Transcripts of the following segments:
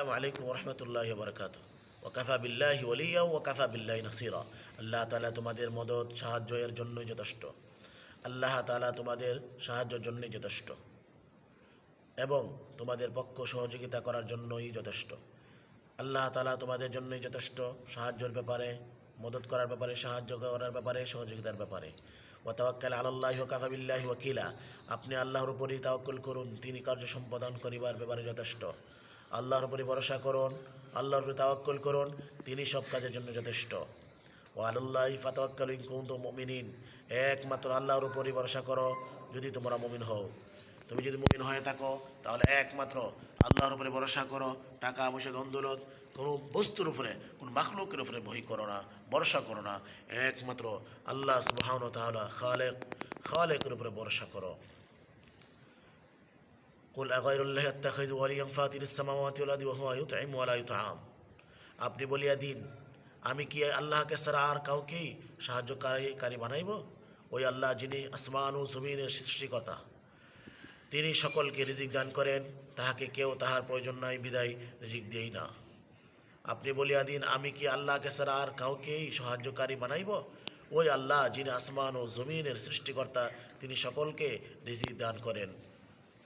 আসসালামু আলাইকুম রহমতুল্লাহ বরকাত ওকাফা বিল্লাহি ওলিয়া ওকাফা বিল্লাহি নাসিরা আল্লাহ তালা তোমাদের মদত, সাহায্যের জন্যই যথেষ্ট। আল্লাহ তালা তোমাদের সাহায্যের জন্যই যথেষ্ট। এবং তোমাদের পক্ষ সহযোগিতা করার জন্যই যথেষ্ট। আল্লাহ তালা তোমাদের জন্যই যথেষ্ট সাহায্যের ব্যাপারে, মদত করার ব্যাপারে, সাহায্য করার ব্যাপারে, সহযোগিতার ব্যাপারে। ও তাওয়াক্কাল আল্লাহ কাফাবিল্লাহি ওয়াকিলা। আপনি আল্লাহর উপরই তাওয়াক্কুল করুন, তিনি কার্য সম্পাদন করিবার ব্যাপারে যথেষ্ট। আল্লাহর উপরে ভরসা করুন, আল্লাহর উপরে তাওয়াক্কুল করুন, তিনি সব কাজের জন্য যথেষ্ট। ও আল্লাহ ফাতাওয়াক্কাল ইন কুনতুম মুমিনিন, একমাত্র আল্লাহর উপরই ভরসা করো যদি তোমরা মুমিন হও। তুমি যদি মুমিন হয়ে থাকো, তাহলে একমাত্র আল্লাহর উপরে ভরসা করো, টাকা, পয়সা ধন্দৌলত কোনো বস্তুর উপরে, কোনো মাখলুকের উপরে বই করো না, ভরসা করো না। একমাত্র আল্লাহ সুবাহন তাহলে খালেক, খালেকের উপরে ভরসা করো। কুল আগাইর উল্লাহ আত্মাখাইজ ওয়ালিয়াম ফাতির ইসলামাওয়াতি আলাদি ওহুয়া ইউতাইম আপনি বলিয়া দিন, আমি কি আল্লাহকে সারা আর কাউকেই সাহায্যকারীকারী বানাইব? ওই আল্লাহ যিনি আসমান ও জমিনের সৃষ্টিকতা তিনি সকলকে রিজিক দান করেন, তাহাকে কেউ তাহার প্রয়োজন নাই, বিদায় রিজিক দেই না। আপনি বলিয়া দিন, আমি কি আল্লাহকে ছাড়া আর কাউকেই সাহায্যকারী বানাইব? ওই আল্লাহ যিনি আসমান ও জমিনের সৃষ্টিকর্তা, তিনি সকলকে রিজিক দান করেন।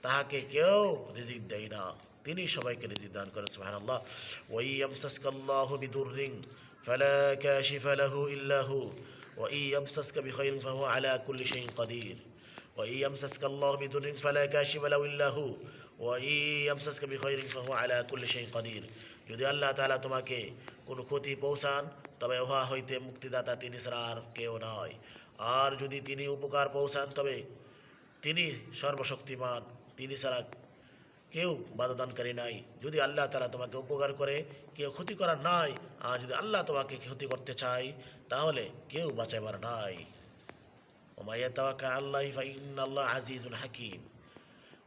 তাহাকে কেউ রিজিক দেয় না তিনি সবাইকে রিজিক দান করেন সুবহান আল্লাহ ওই আমসাসকাল্লাহু বিদুররিং ফালা কাশিফা লাহু ইল্লা হু ওই আমসাসকা বিখাইরিন ফাহু আলা কুল্লি শাইইন কাদির وإن يمسسك الله بضر فلا كاشف له إلا هو وإن يمسسك بخير فهو على كل شيء قدير যদি আল্লাহ তাআলা তোমাকে কোনো ক্ষতি পৌঁছান তবে উহা হইতে মুক্তিদাতা তিনি ছাড়া আর কেউ নয় আর যদি তিনি উপকার পৌঁছান তবে তিনি সর্বশক্তিমান তিনি ছাড়া কেউ বাধাদানকারী নাই। যদি আল্লাহ তালা তোমাকে উপকার করে, কেউ ক্ষতি করার নাই, আর যদি আল্লাহ তোমাকে ক্ষতি করতে চায়, তাহলে কেউ বাঁচাবার নাই। ওমাইয়া তাওয়াক্কা আল্লাহ আল্লাহ আজিজুল হাকিম।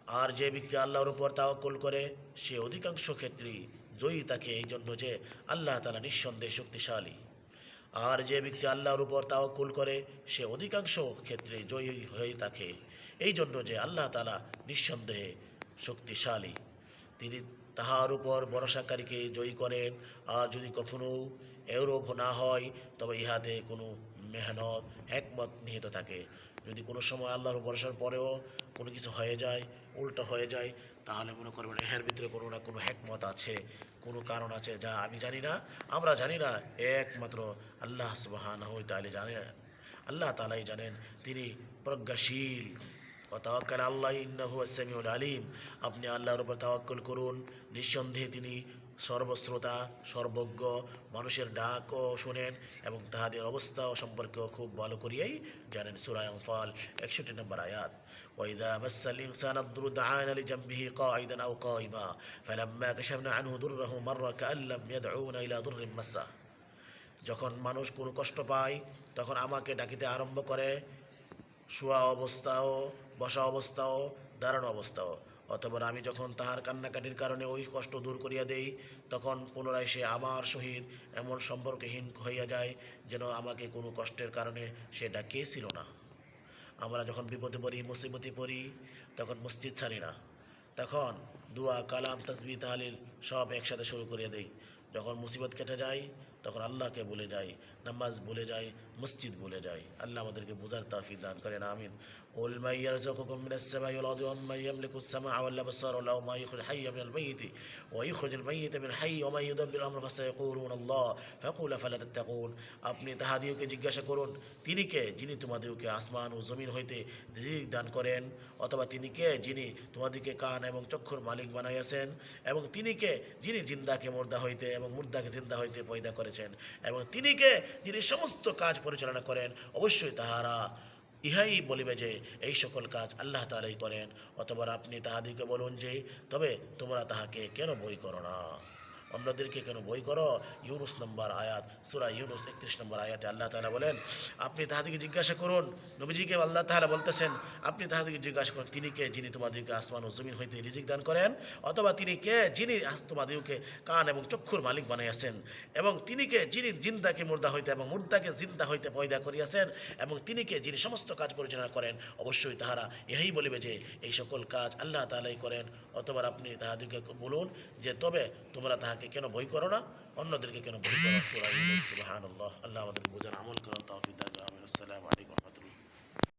আর যে ব্যক্তি আল্লাহর উপর তাওয়াক্কুল করে, সে অধিকাংশ ক্ষেত্রেই জয়ী তাকে এই জন্য যে আল্লাহ তালা নিঃসন্দেহে শক্তিশালী। আর যে ব্যক্তি আল্লাহর উপর তাওয়াক্কুল করে, সে অধিকাংশ ক্ষেত্রে জয়ী হয়ে থাকে। এই জন্য যে আল্লাহ তালা নিঃসন্দেহে শক্তিশালী। তিনি তাহার উপর ভরসাকারীকে জয়ী করেন। আর যদি কখনো এরূপ না হয়, তবে ইহাতে কোনো মেহনত একমত নিহিত থাকে। যদি কোনো সময় আল্লাহর ভরসার পরেও কোনো কিছু হয়ে যায়, উল্টো হয়ে যায়, তাহলে মনে করবেন এর ভিতরে কোনো না কোনো হ্যাকমত আছে, কোনো কারণ আছে যা আমি জানি না। আমরা জানি না, একমাত্র আল্লাহ সুবাহান হই তাহলে জানেন আল্লাহ তালাই জানেন তিনি প্রজ্ঞাশীল ও তাওয়াক্কাল আল্লাহ ইন্নাহু আসামিউল আলিম আপনি আল্লাহর উপর তাওয়াক্কুল করুন নিঃসন্দেহে তিনি সর্বশ্রোতা সর্বজ্ঞ মানুষের ডাকও শোনেন এবং তাহাদের অবস্থা ও সম্পর্কেও খুব ভালো করিয়াই জানেন সুরায় আনফাল একষট্টি নম্বর আয়াত وإذا مس الإنسان الضر دعانا لجنبه قاعدا أو قائما فلما كشفنا عنه ضره مر كأن لم يدعونا إلى ضر مسه যখন মানুষ কোনো কষ্ট পায়, তখন আমাকে ডাকিতে আরম্ভ করে, শোয়া অবস্থাও, বসা অবস্থাও, দাঁড়ানো অবস্থাও। অতবার আমি যখন তাহার কান্নাকাটির কারণে ওই কষ্ট দূর করিয়া দেই, তখন পুনরায় সে আমার সহিত এমন সম্পর্কহীন হইয়া যায় যেন আমাকে কোনো কষ্টের কারণে সে ডাকিয়েছিল না। আমরা যখন বিপদে পড়ি, মুসিবতে পড়ি, তখন মসজিদ ছাড়ি না। তখন দুয়া, কালাম তসবি তাহালিল সব একসাথে শুরু করিয়া দেই। যখন মুসিবত কেটে যায় তখন আল্লাহকে বলে যায় নামাজ বলে যাই মসজিদ বলে যাই আল্লাহ আমাদেরকে বোঝার তাফি দান করেন, আমিন। ওল মাইয়ার যকুকুম মিনাস সামাই ওয়াল আরদি ওয়াম মাইয়ামলিকুস সামা ওয়াল আবসার ওয়া লাউ মা ইখরুল হাই মিনাল মাইয়িত ওয়া ইখরুজুল মাইয়িত মিনাল হাই ওয়া মান ইউদাব্বির আমর ফাসায়াকুলুন আল্লাহ। ফাকুল ফালা তাত্তাকুন। আপনি তাহাদিওকে জিজ্ঞাসা করুন, তিনি কে? যিনি তোমাদেরকে আসমান ও জমিন হইতে রিজিক দান করেন, অথবা তিনি কে? যিনি তোমাদেরকে কান এবং চক্ষুর মালিক বানাইয়াছেন, এবং তিনি কে? যিনি জিন্দাকে মুর্দা হইতে এবং মুর্দাকে জিন্দা হইতে পয়দা করেছেন, এবং তিনি কে? যিনি সমস্ত কাজ পরিচালনা করেন, অবশ্যই তাহারা ইহাই বলিবে যে এই সকল কাজ আল্লাহ তালাই করেন। অতবার আপনি তাহাদিকে বলুন যে, তবে তোমরা তাহাকে কেন বই করো না? অন্যদেরকে কেন ভয় করো? ইউনুস নম্বর আয়াত, সুরা ইউনুস একত্রিশ নম্বর আয়াতে আল্লাহ তালা বলেন, আপনি তাহাদিকে জিজ্ঞাসা করুন। নবীজিকে আল্লাহ তাআলা বলতেছেন, আপনি তাহাদিকে জিজ্ঞাসা করুন, তিনি কে? যিনি তোমাদেরকে আসমান ও জমিন হইতে রিজিক দান করেন, অথবা তিনি কে? যিনি তোমাদেরকে কান এবং চক্ষুর মালিক বানাইয়াছেন, এবং তিনি কে? যিনি জিন্দাকে মুর্দা হইতে এবং মুর্দাকে জিন্দা হইতে পয়দা করিয়াছেন, এবং তিনি কে? যিনি সমস্ত কাজ পরিচালনা করেন, অবশ্যই তাহারা ইহাই বলিবে যে, এই সকল কাজ আল্লাহ তালাই করেন, অথবা আপনি তাহাদেরকে বলুন যে, তবে তোমরা তাহাকে আল্লাহকে কেন ভয় করো না? অন্যদেরকে কেন ভয় করো? আল্লাহ আমাদের বোঝার আমল করো তাহফিদ আসসালামাইকুম